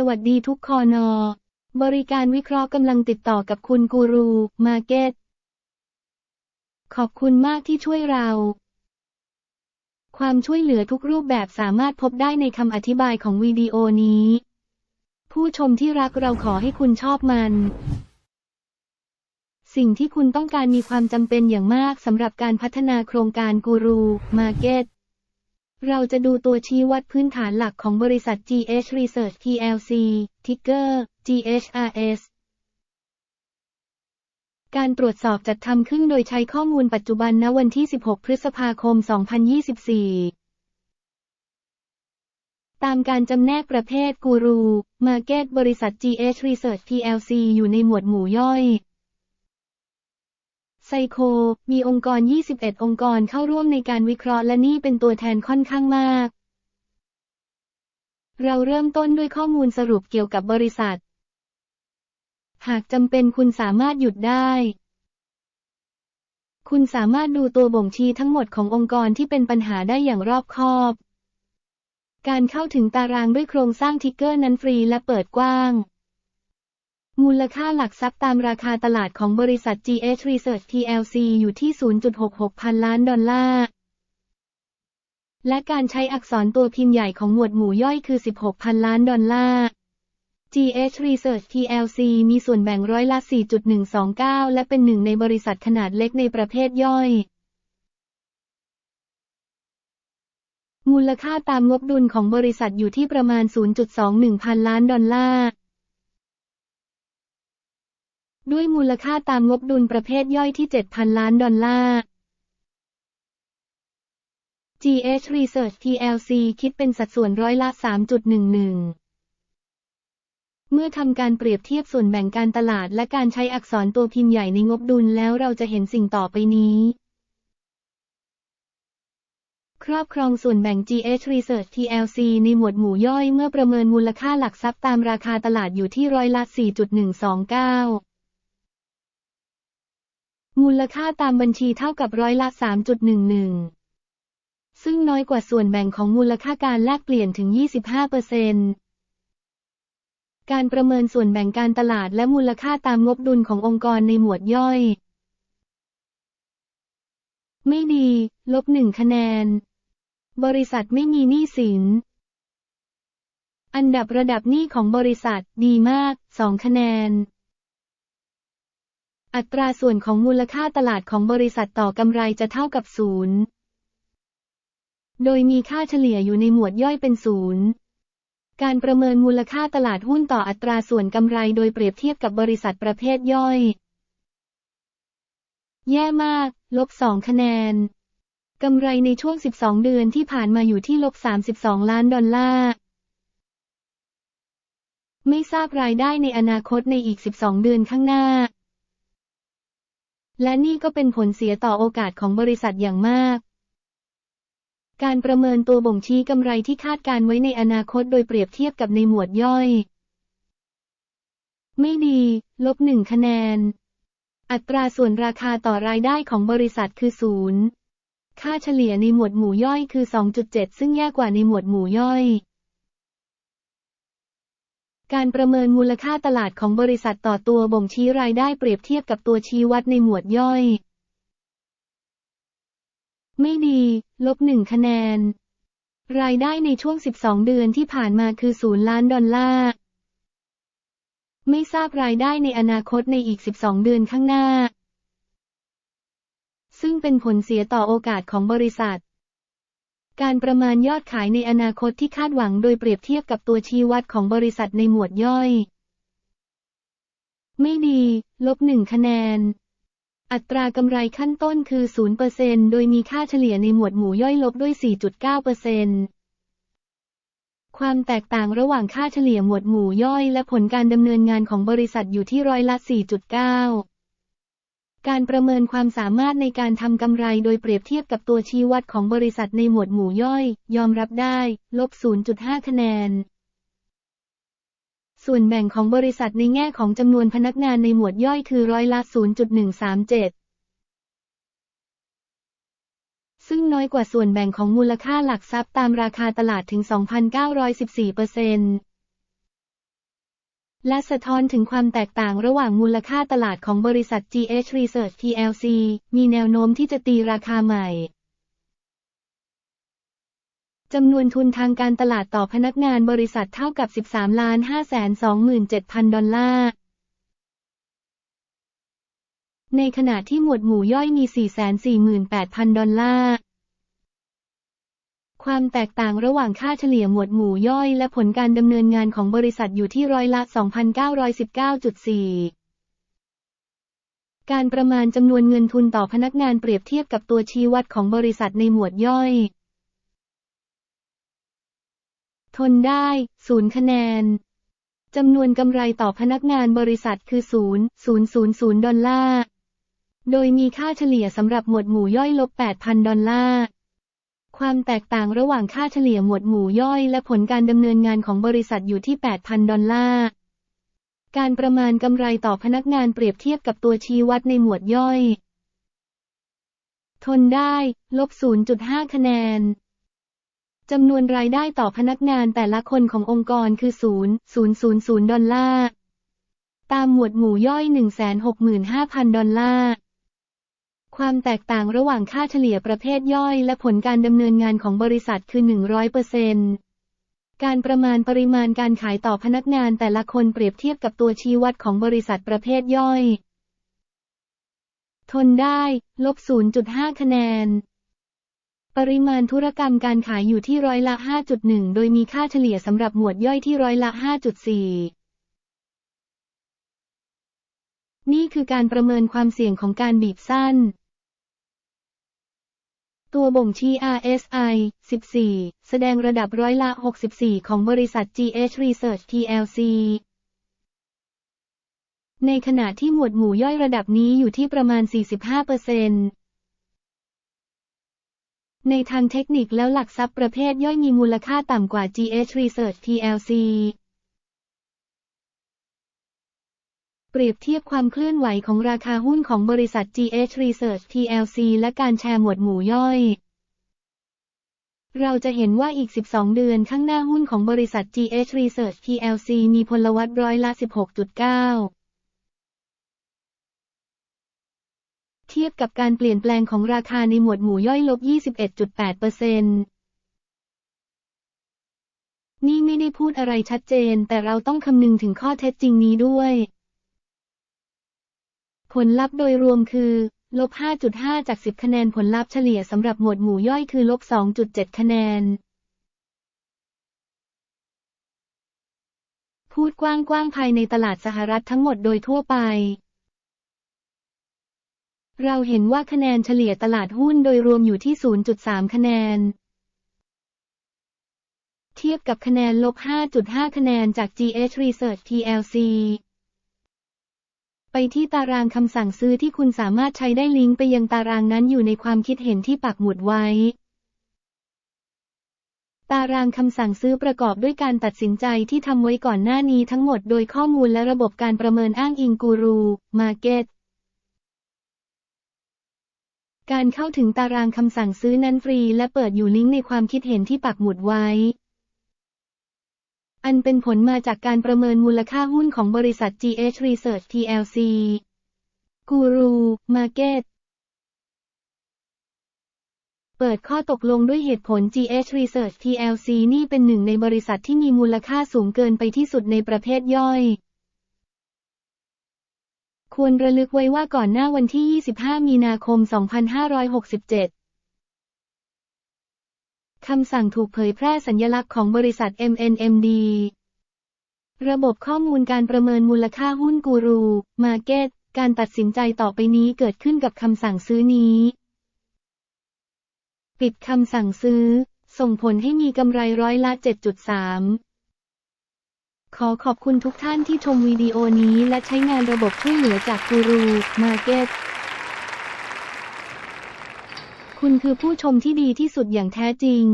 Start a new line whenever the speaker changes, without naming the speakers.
สวัสดีทุกคอนอ บริการวิเคราะห์กำลังติดต่อกับคุณกูรูมาเก็ต ขอบคุณมากที่ช่วยเรา ความช่วยเหลือทุกรูปแบบสามารถพบได้ในคำอธิบายของวิดีโอนี้ ผู้ชมที่รักเราขอให้คุณชอบมัน สิ่งที่คุณต้องการมีความจำเป็นอย่างมากสำหรับการพัฒนาโครงการกูรูมาเก็ต เราจะดูตัวชี้วัดพื้นฐานหลักของบริษัท GH Research plc ทิกเกอร์ GHRS การตรวจสอบจัดทำขึ้นโดยใช้ข้อมูลปัจจุบันณวันที่ 16 พฤษภาคม 2024 ตามการจำแนกประเภทกูรูมาเก็ตบริษัท GH Research plc อยู่ในหมวดหมู่ย่อย ไซโค มีองค์กร 21 องค์กรเข้าร่วมในการวิเคราะห์และนี่เป็นตัวแทนค่อนข้างมาก เราเริ่มต้นด้วยข้อมูลสรุปเกี่ยวกับบริษัท หากจำเป็นคุณสามารถหยุดได้ คุณสามารถดูตัวบ่งชี้ทั้งหมดขององค์กรที่เป็นปัญหาได้อย่างรอบคอบ การเข้าถึงตารางด้วยโครงสร้างทิกเกอร์นั้นฟรีและเปิดกว้าง มูลค่าหลักทรัพย์ตามราคาตลาดของบริษัท GH Research plc อยู่ที่ 0.66 พันล้านดอลลาร์ และการใช้อักษรตัวพิมพ์ใหญ่ของหมวดหมู่ย่อยคือ 16 พันล้านดอลลาร์ GH Research plc มีส่วนแบ่งร้อยละ 4.129 และเป็นหนึ่งในบริษัทขนาดเล็กในประเภทย่อย มูลค่าตามงบดุลของบริษัทอยู่ที่ประมาณ 0.21 พันล้านดอลลาร์ ด้วยมูลค่าตามงบดุลประเภทย่อยที่ 7,000 ล้านดอลลาร์ GH Research plc คิดเป็นสัดส่วนร้อยละ 3.11 เมื่อทำการเปรียบเทียบส่วนแบ่งการตลาดและการใช้อักษรตัวพิมพ์ใหญ่ในงบดุลแล้วเราจะเห็นสิ่งต่อไปนี้ ครอบครองส่วนแบ่ง GH Research plc ในหมวดหมู่ย่อยเมื่อประเมินมูลค่าหลักทรัพย์ตามราคาตลาดอยู่ที่ร้อยละ 4.129 มูลค่าตามบัญชีเท่ากับร้อยละ 3.11 ซึ่งน้อยกว่าส่วนแบ่งของมูลค่าการแลกเปลี่ยนถึง 25%การประเมินส่วนแบ่งการตลาดและมูลค่าตามงบดุลขององค์กรในหมวดย่อย ไม่ดี ลบหนึ่งคะแนน บริษัทไม่มีหนี้สิน อันดับระดับหนี้ของบริษัทดีมากสองคะแนน อัตราส่วนของมูลค่าตลาดของบริษัทต่อกำไรจะเท่ากับศูนย์โดยมีค่าเฉลี่ยอยู่ในหมวดย่อยเป็นศูนย์การประเมินมูลค่าตลาดหุ้นต่ออัตราส่วนกำไรโดยเปรียบเทียบกับบริษัทประเภทย่อย แย่มาก ลบ 2 คะแนน กำไรในช่วง 12 เดือนที่ผ่านมาอยู่ที่ลบ 32 ล้านดอลลาร์ ไม่ทราบรายได้ในอนาคตในอีก 12 เดือนข้างหน้า และนี่ก็เป็นผลเสียต่อโอกาสของบริษัทอย่างมาก การประเมินตัวบ่งชี้กำไรที่คาดการไว้ในอนาคตโดยเปรียบเทียบกับในหมวดย่อย ไม่ดี ลบหนึ่งคะแนน อัตราส่วนราคาต่อรายได้ของบริษัทคือศูนย์ค่าเฉลี่ยในหมวดหมู่ย่อยคือ 2.7 ซึ่งแย่กว่าในหมวดหมู่ย่อย การประเมินมูลค่าตลาดของบริษัทต่อตัวบ่งชี้รายได้เปรียบเทียบกับตัวชี้วัดในหมวดย่อย ไม่ดี ลบหนึ่งคะแนน รายได้ในช่วง 12 เดือนที่ผ่านมาคือศูนย์ล้านดอลลาร์ ไม่ทราบรายได้ในอนาคตในอีก 12 เดือนข้างหน้า ซึ่งเป็นผลเสียต่อโอกาสของบริษัท การประมาณยอดขายในอนาคตที่คาดหวังโดยเปรียบเทียบกับตัวชี้วัดของบริษัทในหมวดย่อย ไม่ดี ลบหนึ่งคะแนน อัตรากำไรขั้นต้นคือ 0%โดยมีค่าเฉลี่ยในหมวดหมู่ย่อยลบด้วย 4.9%ความแตกต่างระหว่างค่าเฉลี่ยหมวดหมู่ย่อยและผลการดำเนินงานของบริษัทอยู่ที่ร้อยละ 4.9 การประเมินความสามารถในการทำกำไรโดยเปรียบเทียบกับตัวชี้วัดของบริษัทในหมวดหมู่ย่อย ยอมรับได้ ลบ 0.5 คะแนน ส่วนแบ่งของบริษัทในแง่ของจำนวนพนักงานในหมวดย่อยคือร้อยละ 0.137ซึ่งน้อยกว่าส่วนแบ่งของมูลค่าหลักทรัพย์ตามราคาตลาดถึง 2,914เปอร์เซ็นต์ และสะท้อนถึงความแตกต่างระหว่างมูลค่าตลาดของบริษัท GH Research plc มีแนวโน้มที่จะตีราคาใหม่จำนวนทุนทางการตลาดต่อพนักงานบริษัทเท่ากับ 13ล้าน527,000 ดอลลาร์ ในขณะที่หมวดหมู่ย่อยมี 448,000 ดอลลาร์ ความแตกต่างระหว่างค่าเฉลี่ยหมวดหมู่ย่อย และผลการดำเนินงานของบริษัทอยู่ที่ร้อยละ 2,919.4 การประมาณจำนวนเงินทุนต่อพนักงานเปรียบเทียบกับตัวชี้วัดของบริษัทในหมวดย่อย ทนได้ 0 คะแนน จำนวนกำไรต่อพนักงานบริษัทคือ 0 000 ดอลลาร์ โดยมีค่าเฉลี่ยสำหรับหมวดหมู่ย่อยลบ 8,000 ดอลลาร์ ความแตกต่างระหว่างค่าเฉลี่ยหมวดหมู่ย่อย และผลการดำเนินงานของบริษัทอยู่ที่ 8,000 ดอลลาร์ การประมาณกำไรต่อพนักงานเปรียบเทียบกับตัวชี้วัดในหมวดย่อย ทนได้ ลบ 0.5 คะแนนจำนวนรายได้ต่อพนักงานแต่ละคนขององค์กรคือ 0 000 ดอลลาร์ ตามหมวดหมู่ย่อย 165,000 ดอลลาร์ ความแตกต่างระหว่างค่าเฉลี่ยประเภทย่อย และผลการดำเนินงานของบริษัทคือ 100%การประมาณปริมาณการขายต่อพนักงานแต่ละคนเปรียบเทียบกับตัวชี้วัดของบริษัทประเภทย่อย ทนได้ ลบ 0.5 คะแนน ปริมาณธุรกรรมการขายอยู่ที่ร้อยละ 5.1 โดยมีค่าเฉลี่ยสำหรับหมวดย่อยที่ร้อยละ 5.4 นี่คือการประเมินความเสี่ยงของการบีบสั้น ตัวบ่งชี้ RSI 14 แสดงระดับร้อยละ 64 ของบริษัท GH Research plc ในขณะที่หมวดหมู่ย่อยระดับนี้อยู่ที่ประมาณ 45%ในทางเทคนิคแล้วหลักทรัพย์ประเภทย่อยมีมูลค่าต่ำกว่า GH Research plc เปรียบเทียบความเคลื่อนไหวของราคาหุ้นของบริษัท GH Research plc และการแชร์หมวดหมู่ย่อย เราจะเห็นว่าอีก 12 เดือนข้างหน้าหุ้นของบริษัท GH Research plc มีพลวัตร้อยละ 16.9เทียบกับการเปลี่ยนแปลงของราคาในหมวดหมู่ย่อยลบ 21.8%นี่ไม่ได้พูดอะไรชัดเจน แต่เราต้องคำนึงถึงข้อเท็จจริงนี้ด้วย ผลลัพธ์โดยรวมคือ ลบ 5.5 จาก 10 คะแนนผลลัพธ์เฉลี่ยสำหรับหมวดหมู่ย่อยคือลบ 2.7 คะแนน พูดกว้างๆภายในตลาดสหรัฐทั้งหมดโดยทั่วไป เราเห็นว่าคะแนนเฉลี่ยตลาดหุ้นโดยรวมอยู่ที่ 0.3 คะแนนเทียบกับคะแนนลบ 5.5 คะแนนจาก GH Research plc ไปที่ตารางคำสั่งซื้อที่คุณสามารถใช้ได้ลิงก์ไปยังตารางนั้นอยู่ในความคิดเห็นที่ปักหมุดไว้ ตารางคำสั่งซื้อประกอบด้วยการตัดสินใจที่ทำไว้ก่อนหน้านี้ทั้งหมดโดยข้อมูลและระบบการประเมินอ้างอิงกูรู มาเก็ตการเข้าถึงตารางคำสั่งซื้อนั้นฟรีและเปิดอยู่ลิงก์ในความคิดเห็นที่ปักหมุดไว้ อันเป็นผลมาจากการประเมินมูลค่าหุ้นของบริษัท GH Research plc กูรูมาร์เก็ตเปิดข้อตกลงด้วยเหตุผล GH Research plc นี่เป็นหนึ่งในบริษัทที่มีมูลค่าสูงเกินไปที่สุดในประเภทย่อย ควรระลึกไว้ว่าก่อนหน้าวันที่ 25 มีนาคม 2567 คำสั่งถูกเผยแพร่สัญลักษณ์ของบริษัท MNMD ระบบข้อมูลการประเมินมูลค่าหุ้นกูรู มาเก็ต การตัดสินใจต่อไปนี้เกิดขึ้นกับคำสั่งซื้อนี้ ปิดคำสั่งซื้อ ส่งผลให้มีกำไรร้อยละ 7.3 ขอขอบคุณทุกท่านที่ชมวิดีโอนี้และใช้งานระบบช่วยเหลือจากกูรู มาเก็ต คุณคือผู้ชมที่ดีที่สุดอย่างแท้จริง